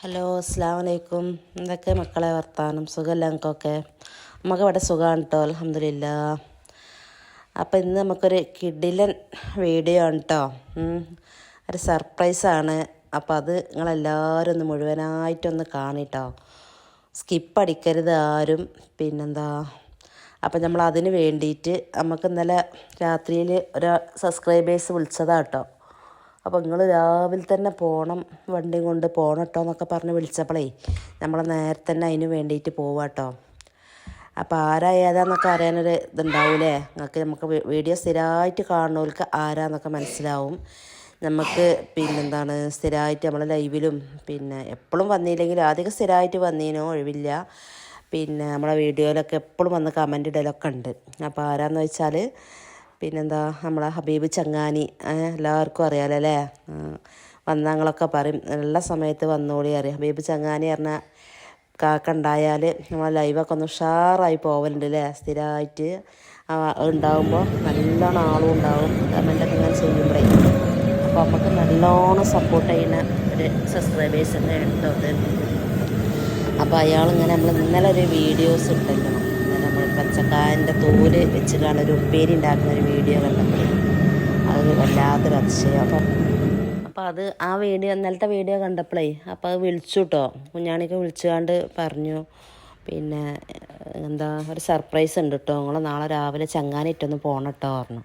Hello അസ്സാം വലൈക്കും എന്തൊക്കെ മക്കളെ വർത്താനം? സുഖമല്ല എനിക്കൊക്കെ നമുക്ക് ഇവിടെ സുഖമാണ് കേട്ടോ അലഹമില്ല അപ്പോൾ ഇന്ന് നമുക്കൊരു കിഡിലൻ വീഡിയോ ആണ് കേട്ടോ ഒരു സർപ്രൈസാണ് അപ്പോൾ അത് നിങ്ങളെല്ലാവരും ഒന്ന് മുഴുവനായിട്ടൊന്ന് കാണിട്ടോ സ്കിപ്പ് അടിക്കരുത് ആരും. പിന്നെന്താ? അപ്പം നമ്മൾ അതിന് വേണ്ടിയിട്ട് നമുക്ക് ഇന്നലെ രാത്രിയിൽ ഒരു സബ്സ്ക്രൈബേഴ്സ് വിളിച്ചതാണ് കേട്ടോ അപ്പോൾ നിങ്ങൾ രാവിലെ തന്നെ പോകണം വണ്ടി കൊണ്ട് പോകണം കേട്ടോ എന്നൊക്കെ പറഞ്ഞ് വിളിച്ചപ്പോഴേ നമ്മൾ നേരത്തെ തന്നെ അതിന് വേണ്ടിയിട്ട് പോവാം കേട്ടോ അപ്പോൾ ആരാ ഏതാന്നൊക്കെ അറിയാനൊരു ഇതുണ്ടാവൂലേ? നിങ്ങൾക്ക് നമുക്ക് വീഡിയോ സ്ഥിരമായിട്ട് കാണുന്നവർക്ക് ആരാന്നൊക്കെ മനസ്സിലാവും. നമുക്ക് പിന്നെന്താണ്? സ്ഥിരമായിട്ട് നമ്മളെ ലൈവിലും പിന്നെ എപ്പോഴും വന്നില്ലെങ്കിൽ ആദ്യമൊക്കെ സ്ഥിരമായിട്ട് വന്നീനോ? ഒഴിവില്ല. പിന്നെ നമ്മളെ വീഡിയോയിലൊക്കെ എപ്പോഴും വന്ന് കമന്റ് ഇടലൊക്കെ ഉണ്ട്. അപ്പോൾ ആരാന്ന് വെച്ചാൽ പിന്നെന്താ? നമ്മളെ ഹബീബ് ചങ്ങാനി എല്ലാവർക്കും അറിയാലോ അല്ലേ? വന്നങ്ങളൊക്കെ പറയും നല്ല സമയത്ത് വന്നോളി അറിയാം. ഹബീബ് ചങ്ങാനി പറഞ്ഞാൽ കാക്ക ഉണ്ടായാൽ നമ്മളെ ലൈവൊക്കെ ഒന്ന് ഉഷാറായി പോവലുണ്ട് അല്ലേ? സ്ഥിരമായിട്ട് ഉണ്ടാകുമ്പോൾ നല്ലോണം ആളും ഉണ്ടാവും. കമന്റൊക്കെ ഇങ്ങനെ ചെയ്യുമ്പോഴേ അപ്പോൾ നമുക്ക് നല്ലോണം സപ്പോർട്ട് ചെയ്യുന്ന ഒരു സബ്സ്ക്രൈബേഴ്സ് തന്നെ ഉണ്ടോ അപ്പോൾ അയാളിങ്ങനെ നമ്മൾ ഇന്നലെ ഒരു വീഡിയോസ് ഇട്ടല്ലോ. പച്ചക്കായന്റെ തോൽ വെച്ച് ഒരു ഉപ്പേരി ഉണ്ടാക്കുന്ന ഒരു വീഡിയോ കണ്ടപ്പോൾ. അത് വല്ലാത്തൊരു അതിശയം. അപ്പം അപ്പോൾ അത് ആ വീഡിയോ ഇന്നലത്തെ വീഡിയോ കണ്ടപ്പോഴേ അപ്പോൾ അത് വിളിച്ചു കേട്ടോ കുഞ്ഞാണിക്ക് വിളിച്ചുകൊണ്ട് പറഞ്ഞു. പിന്നെ എന്താ ഒരു സർപ്രൈസ് ഉണ്ട് കേട്ടോ നിങ്ങൾ നാളെ രാവിലെ ചങ്ങാനിട്ടൊന്ന് പോകണം കേട്ടോ പറഞ്ഞു.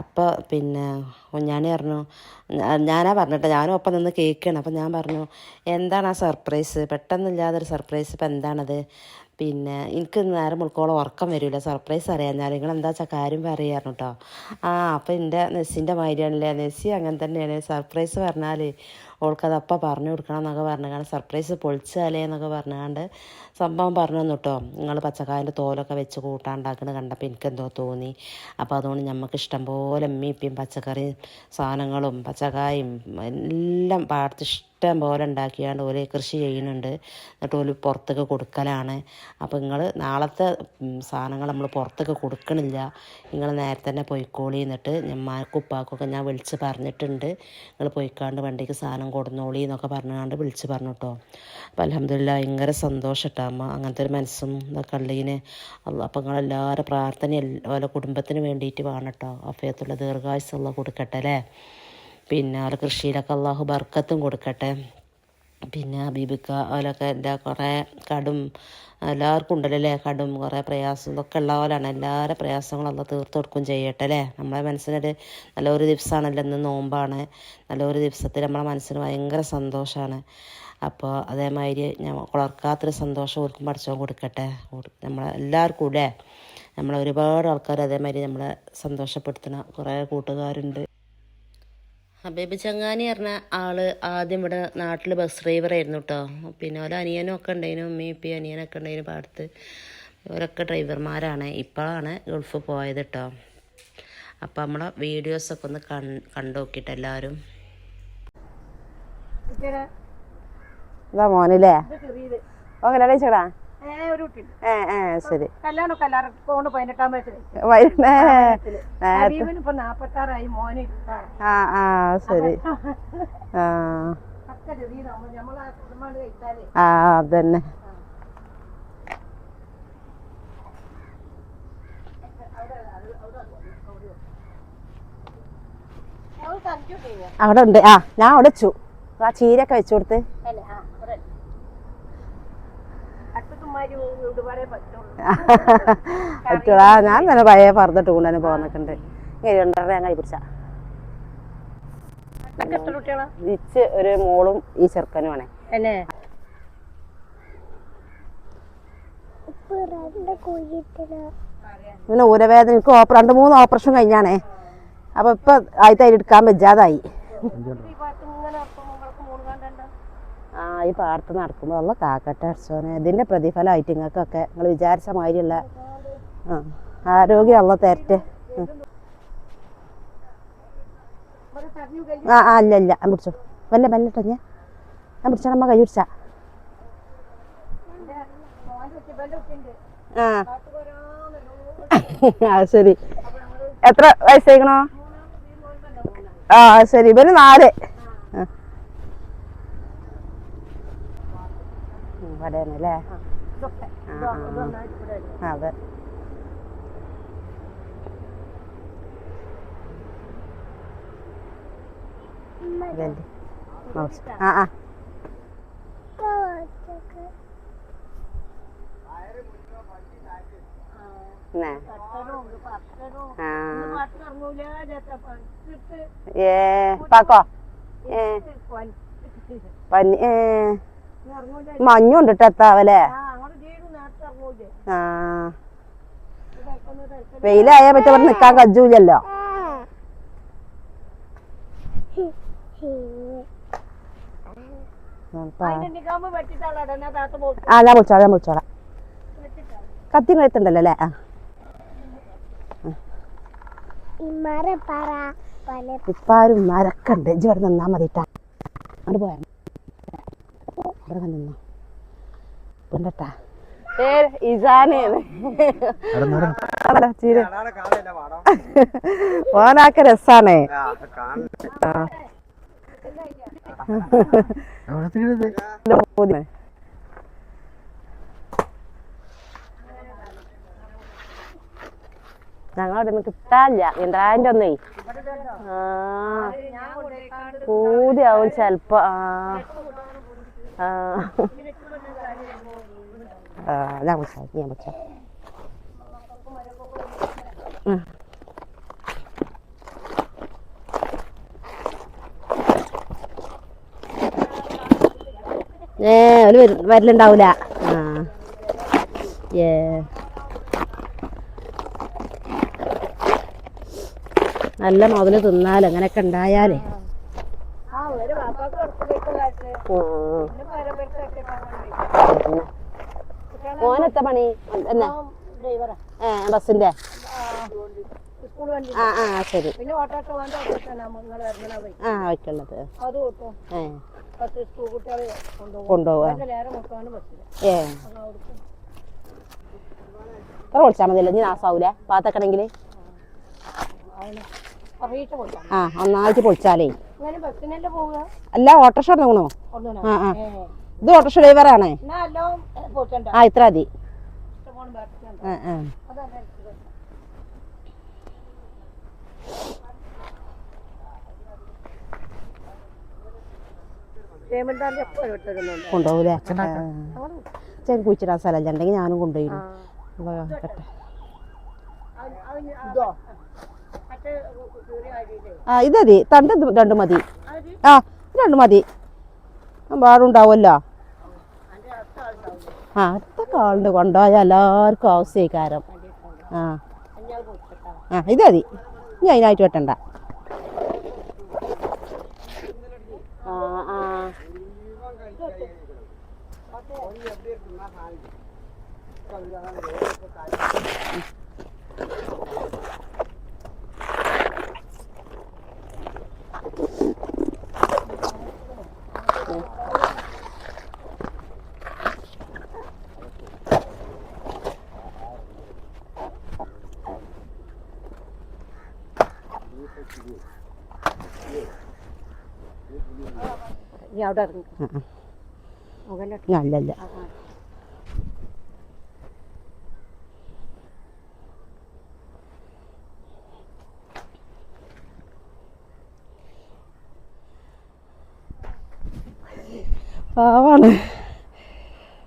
അപ്പോൾ പിന്നെ കുഞ്ഞാണി പറഞ്ഞു ഞാനാ പറഞ്ഞിട്ട് ഞാനും ഒപ്പം നിന്ന് കേൾക്കണം. അപ്പം ഞാൻ പറഞ്ഞു എന്താണ് ആ സർപ്രൈസ്? പെട്ടെന്നില്ലാതൊരു സർപ്രൈസ് ഇപ്പം എന്താണത്? പിന്നെ എനിക്ക് നേരം മുൾക്കോളം ഉറക്കം വരില്ല. സർപ്രൈസ് അറിയാൻ ഞാൻ നിങ്ങൾ എന്താ വെച്ചാൽ കാര്യം പറയായിരുന്നു കേട്ടോ ആ അപ്പം എന്റെ നെസ്സിന്റെ മാതിരിയാണല്ലേ നെസ്സി അങ്ങനെ തന്നെയാണ്. സർപ്രൈസ് പറഞ്ഞാൽ ഓൾക്കത് അപ്പം പറഞ്ഞു കൊടുക്കണം എന്നൊക്കെ പറഞ്ഞാണ്ട് സർപ്രൈസ് പൊളിച്ചാലേ എന്നൊക്കെ പറഞ്ഞാണ്ട് സംഭവം പറഞ്ഞു തന്നു കേട്ടോ നിങ്ങൾ പച്ചക്കായന്റെ തോലൊക്കെ വെച്ച് കൂട്ടാണ്ടാക്കുന്നത് കണ്ടപ്പോൾ എനിക്കെന്തോ തോന്നി. അപ്പോൾ അതുകൊണ്ട് നമുക്ക് ഇഷ്ടം പോലെ ഉമ്മയും പച്ചക്കറി സാധനങ്ങളും പച്ചക്കായും എല്ലാം പാടത്ത് ഇഷ്ടം പോലെ ഉണ്ടാക്കിയാണ്ട് ഓൽ കൃഷി ചെയ്യുന്നുണ്ട്. എന്നിട്ട് ഓൽ പുറത്തൊക്കെ കൊടുക്കലാണ്. അപ്പോൾ നിങ്ങൾ നാളത്തെ സാധനങ്ങൾ നമ്മൾ പുറത്തൊക്കെ കൊടുക്കണില്ല. നിങ്ങൾ നേരത്തെ തന്നെ പോയിക്കോളി എന്നിട്ട് ഞമ്മാർക്കും ഉപ്പാക്കൊക്കെ ഞാൻ വിളിച്ച് പറഞ്ഞിട്ടുണ്ട്. നിങ്ങൾ പോയിക്കാണ്ട് വണ്ടിക്ക് സാധനം കൊടുന്നോളി എന്നൊക്കെ പറഞ്ഞുകൊണ്ട് വിളിച്ച് പറഞ്ഞു കേട്ടോ അപ്പം അലഹമില്ല ഭയങ്കര സന്തോഷം കേട്ടോ അമ്മ. അങ്ങനത്തെ ഒരു മനസ്സും ഇതൊക്കെ ഉള്ളതിന് അപ്പം നിങ്ങളെല്ലാവരും പ്രാർത്ഥന ഓരോ കുടുംബത്തിന് വേണ്ടിയിട്ട് വേണം കേട്ടോ അഫയത്തുള്ള ദീർഘായുസുള്ള കൊടുക്കട്ടെ അല്ലേ? പിന്നെ അവരുടെ കൃഷിയിലൊക്കെ അള്ളാഹു ബർക്കത്തും കൊടുക്കട്ടെ. പിന്നെ ഹബീബിക്ക അവരൊക്കെ എന്താ കുറേ കടും എല്ലാവർക്കും ഉണ്ടല്ലോ അല്ലേ? കടും കുറേ പ്രയാസം ഇതൊക്കെ ഉള്ള പോലെയാണ് എല്ലാവരുടെ പ്രയാസങ്ങളും അല്ല തീർത്ത് കൊടുക്കും ചെയ്യട്ടെ അല്ലേ? നമ്മളെ മനസ്സിനൊരു നല്ലൊരു ദിവസമാണല്ലോ ഇന്ന് നോമ്പാണ്. നല്ലൊരു ദിവസത്തിൽ നമ്മളെ മനസ്സിന് ഭയങ്കര സന്തോഷമാണ് അപ്പോൾ അതേമാതിരി ഞാൻ കുളർക്കാത്തൊരു സന്തോഷം ഓർക്കും പഠിച്ചോ കൊടുക്കട്ടെ. നമ്മളെ എല്ലാവർക്കും ഇല്ലേ നമ്മളെ ഒരുപാട് ആൾക്കാർ അതേമാതിരി നമ്മളെ സന്തോഷപ്പെടുത്തുന്ന കുറേ കൂട്ടുകാരുണ്ട്. ഹബീബ് ചങ്ങാനി പറഞ്ഞ ആൾ ആദ്യം ഇവിടെ നാട്ടിൽ ബസ് ഡ്രൈവർ ആയിരുന്നു കേട്ടോ പിന്നെ ഓരോ അനിയനും ഒക്കെ ഉണ്ടായിരുന്നു ഉമ്മയും ഇപ്പം അനിയനൊക്കെ ഉണ്ടായിരുന്നു പാടത്ത്. ഇവരൊക്കെ ഡ്രൈവർമാരാണ് ഇപ്പോഴാണ് ഗൾഫ് പോയത് കേട്ടോ അപ്പം നമ്മളെ വീഡിയോസ് ഒക്കെ ഒന്ന് കൺ കണ്ടു നോക്കിയിട്ട് എല്ലാവരും മോനല്ലേ? ഓ കല്യാണം ചേടാ ശരി. ആ ആ. ശരി. ആ. ആ അതന്നെ. അവിടെ ഉണ്ട് ആ ഞാൻ അവിടെ വെച്ചു. ആ ചീരൊക്കെ വെച്ചു കൊടുത്ത് അല്ലേ ആ അവിടെ അടുത്തമാര് ഇടുപാടേ പറ്റുള്ളൂ പറ്റൂടാ ഞാൻ തന്നെ പഴയ പറഞ്ഞിട്ട് കൊണ്ടുതന്നെ പോന്നിട്ടുണ്ട് ഇങ്ങനെ രണ്ടര ഞാൻ കൈ പിടിച്ച. ഇച്ച് ഒരു മോളും ഈ ചെറുക്കനുമാണ് എന്നെ? പിന്നെ ഊരവേദന. എനിക്ക് രണ്ട് മൂന്ന് ഓപ്പറേഷൻ കഴിഞ്ഞാണേ. അപ്പൊ ഇപ്പൊ ആദ്യത്തെ അതിലെടുക്കാൻ പറ്റാതായി ഈ പാട്ട് ഇങ്ങനെ അപ്പം നമ്മൾക്ക് മൂന്ന് കണ്ടോ ആ പാർത്ത് നടക്കുമ്പോഴുള്ള ഉള്ള കാക്കട്ടെ ഇതിന്റെ പ്രതിഫലമായിട്ട് നിങ്ങൾക്കൊക്കെ നിങ്ങൾ വിചാരിച്ച മാതിരിയുള്ള ആരോഗ്യമുള്ള തരട്ടെ. ആ ആ അല്ല അല്ല ഞാൻ പിടിച്ചോ. വല്ല മെല്ലട്ടോ ഞാൻ. ഞാൻ പിടിച്ചാൽ അമ്മ കൈ പിടിച്ചാ. ആ. ആ ശരി. എത്ര വയസ്സായിക്കണോ? ആ ശരി. ഇവന് നാല് ആ ഇവിടെയാണ് അല്ലേ ആ. അതെ. ആ ആ. ഏ പാക്കോ? ഏ. പനി ഏ. മഞ്ഞുണ്ട് എത്താവല്ലേ? ആ. വെയിലായാ പറ്റി ഇവിടെ നിക്കാൻ കജ്ജൂലല്ലോ ആ ഞാൻ വിളിച്ചോളാം ഞാൻ വിളിച്ചോളാം. കത്തി കഴുത്തുണ്ടല്ലോ അല്ലേ? ആ. ഇപ്പാരും മരക്കണ്ട് ഇജ്ജ് ഇവിടെ നിന്നാ മതി ട്ടാ അങ്ങോട്ട് പോയാ ഇവിടെ നിന്നോ. കൊണ്ടട്ടാ ഓനാക്ക രസാണേ. ഞങ്ങളവിടെ നിന്ന് കിട്ടാനില്ല. ഇന്ദ്രാന്റെ ഒന്നേ. ആ. പൂതിയാവും ചെലപ്പോ. ആ. വിളിച്ചാ ഏ ഒരു വരലുണ്ടാവൂല. ആ. ഏ. നല്ല മുതൽ തിന്നാലോ അങ്ങനെയൊക്കെ ഉണ്ടായാലേ. പരമ്പരത്തൊക്കെ പണി? എന്നാ? ബസ്സിന്റെ? വണ്ടി. ആ ആ ശരി. ആ വയ്ക്കുള്ളത് കൊണ്ടുപോവാ ഏ. ഇത്ര വിളിച്ചാൽ മതിയല്ലോ നീ നാസാവൂലേ? കൊടുക്കാം ആ ഒന്നായിട്ട് പൊളിച്ചാലേ. അല്ല ഓട്ടോറിക്ഷ ഇറങ്ങണോ ആ ആ. ഇത് ഓട്ടോറിക്ഷ ഡ്രൈവർ പോറ്റണ്ട ആ ഇത്ര മതി. ആ ആ. കൊണ്ടുപോകൂലേ? കുഴിച്ചിടാൻ സ്ഥലം ഉണ്ടെങ്കിൽ ഞാനും കൊണ്ടുപോയി ഇതോ മറ്റേ ചെറിയ അരിയില്ലേ ആ ഇതതി തണ്ട് രണ്ട് മതി. ആ രണ്ട് മതി. പാടുണ്ടാവുമല്ലോ. ആ അടുത്തൊക്കെ ആളുണ്ട്. കൊണ്ടുപോയാൽ എല്ലാവർക്കും ആവശ്യക്കാരം. ആ. ആ ഇത് മതി. ഇനി അതിനായിട്ട് വെട്ടണ്ട. ആ ആ. അവിടെ ഇറങ്ങി. അല്ലല്ല പാവാണ്.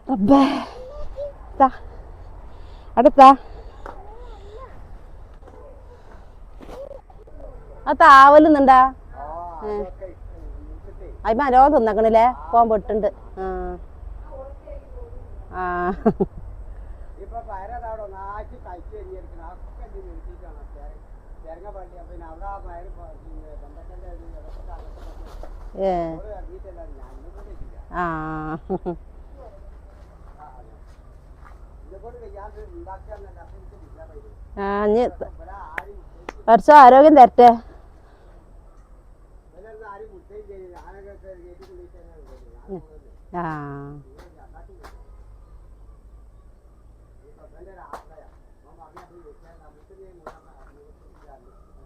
റബ്ബേ താ അടുത്താ. ആ താവലുന്നുണ്ടാ? അയ്മ അരോ തിന്നക്കണില്ലേ? പോകാൻ പെട്ടുണ്ട് ആ. ആ. ഇപ്പൊ പയറതാടോ നാശി കഴിച്ചു കഴിഞ്ഞിരിക്കണം അതൊക്കെ အာ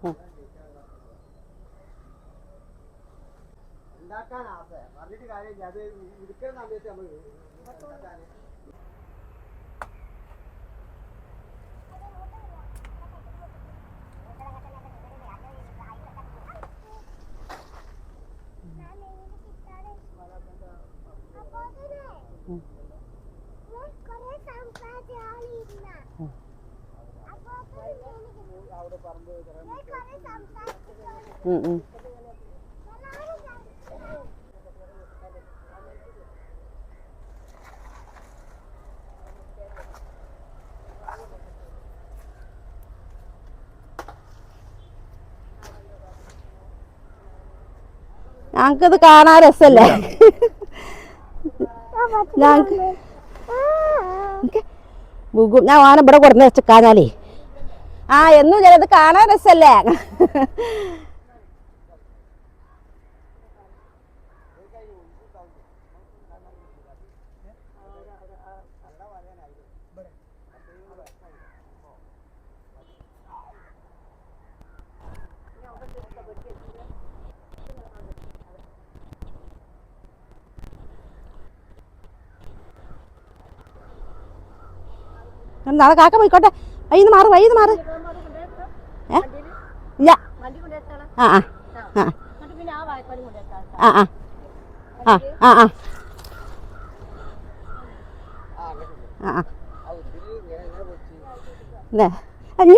ဟုတ်ဒါကနာပဲဗာဒီကရဲညာသေးဒီကနာမေးတယ်မလို့ ഉം. ഞങ്ങക്കിത് കാണാൻ രസല്ലേ? ഞങ്ങക്ക് ബുഗു ഞാൻ വാനം ഇവിടെ കൊടുന്ന് വെച്ചക്കാഞ്ഞാലേ ആ എന്നും ചിലത് കാണാൻ രസല്ലേ? നാളെ കാക്ക പോയിക്കോട്ടെ. വൈന്ന് മാറ് വൈന്ന് മാറ് ഏ ഇല്ല വണ്ടി കൊണ്ടുവച്ചാളാ ആ ആ. ആ. ആ ആ ആ. ആ ആ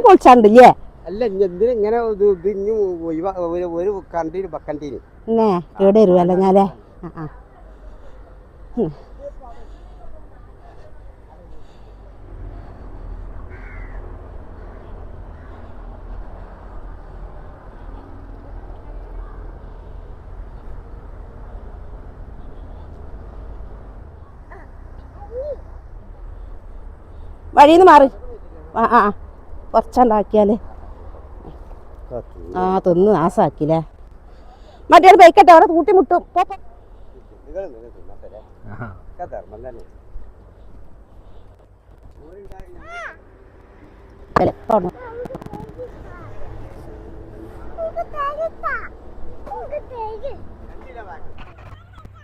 പൊളിച്ചാണ്ടില്ലേ? അല്ല ഇങ്ങനെ ഒഴിവാ ഒരു കണ്ടീന് ബക്കണ്ടീന് വരുമല്ലോ ഞാനേ? ആ ആ. വഴിന്ന് മാറി ആ ആ. കുറച്ചുണ്ടാക്കിയാൽ ആ തിന്ന് നാസാക്കില്ലേ മറ്റേ ബൈക്കട്ടെ അവിടെ കൂട്ടി മുട്ടും പോ, പോ. ധർമ്മം തന്നെ ഇല്ല, പോണം.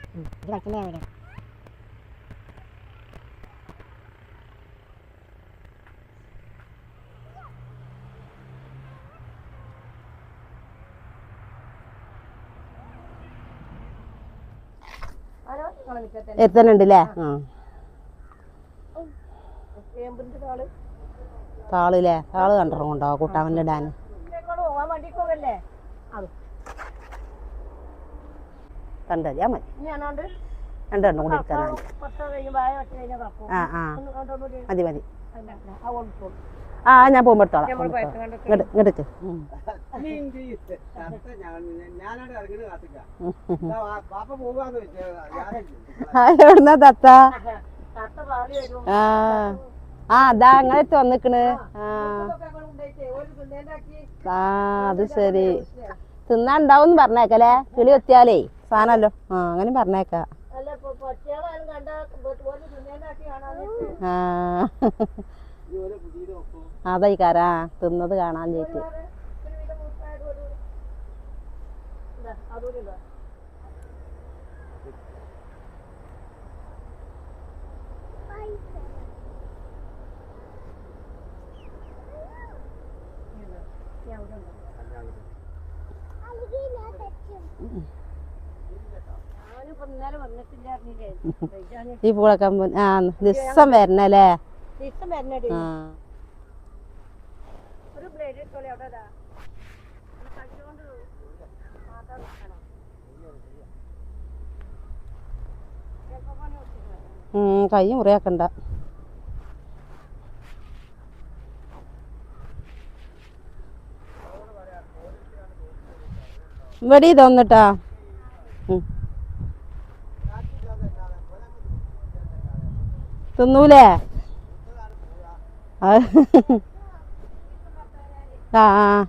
ഉം, ഇത് കളിക്കണ്ടേ അവിടെ? ആരോ അല്ലേ ആ. താളില്ലേ? താൾ കണ്ടിറങ്ങുണ്ടോ പോകല്ലേ അത് കണ്ടറിയാ മതി. രണ്ട് രണ്ടും കൂടി ആ ആ മതി മതി. ആ ഞാൻ പോകുമ്പോൾ എടുത്തോളാം. ഇങ്ങോട്ട് ഇങ്ങോട്ട് എവിടുന്നാ തത്ത? ആ ആ അതാ അങ്ങനത്തെ വന്നിക്കണ്. ആ അത് ശരി. തിന്നാണ്ടാവും പറഞ്ഞേക്കല്ലേ കിളി എത്തിയാലേ സാധനല്ലോ. ആ അങ്ങനെ പറഞ്ഞേക്ക. ആ. അതായിക്കാരാ തിന്നത് കാണാൻ ചേച്ചി ഈ പൂളൊക്കെ ആ ദിവസം വരണല്ലേ? ദിവസം വരണടി. ആ. ബ്ലേഡ് അവിടെ ഇവിടെ തോന്നിട്ടാ തിന്നൂലേ? ആ. ആ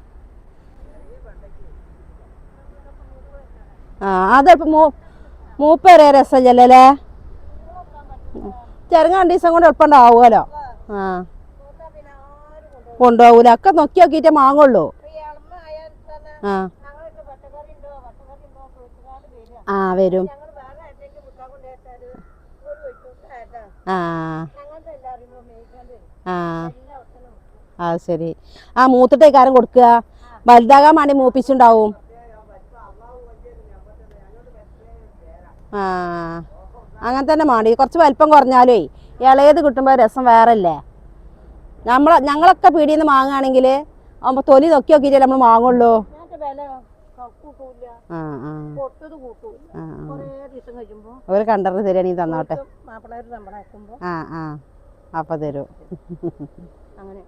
ആ അതിപ്പോ മൂ മൂപ്പേരെ രസമല്ലേ ചെറുങ്ങ രണ്ട് ദിവസം കൊണ്ട് എളുപ്പമുണ്ടാവുമല്ലോ ആ. കൊണ്ടുപോകൂല. ഒക്കെ നോക്കി നോക്കിയിട്ടേ മാങ്ങുള്ളൂ. ആ. ആ വരും. ആരുടെയെങ്കിലും ആ അങ്ങനത്തെ എല്ലാം അറിയുമ്പോൾ മേയ്ക്കാണ്ട് ആ ശരി. ആ മൂത്തിട്ടേക്കാരം കൊടുക്കുക. വലുതാകാൻ വേണ്ടി മൂപ്പിച്ചുണ്ടാവും. ആ അങ്ങനെ തന്നെ മാടി കുറച്ച് വലിപ്പം കുറഞ്ഞാലേ ഇളയത് കിട്ടുമ്പോൾ രസം വേറല്ലേ? നമ്മൾ ഞങ്ങളൊക്കെ പീടിയിൽ നിന്ന് വാങ്ങുകയാണെങ്കിൽ ആകുമ്പോൾ തൊലി നോക്കി നോക്കിയിട്ടേ നമ്മൾ വാങ്ങുള്ളൂ ഒരു കണ്ടറിന് നീ തന്നോട്ടെ. മാപ്പിളേർ നമ്മളാക്കുമ്പോൾ ആ ആ. അപ്പം തരൂ. അങ്ങനെ.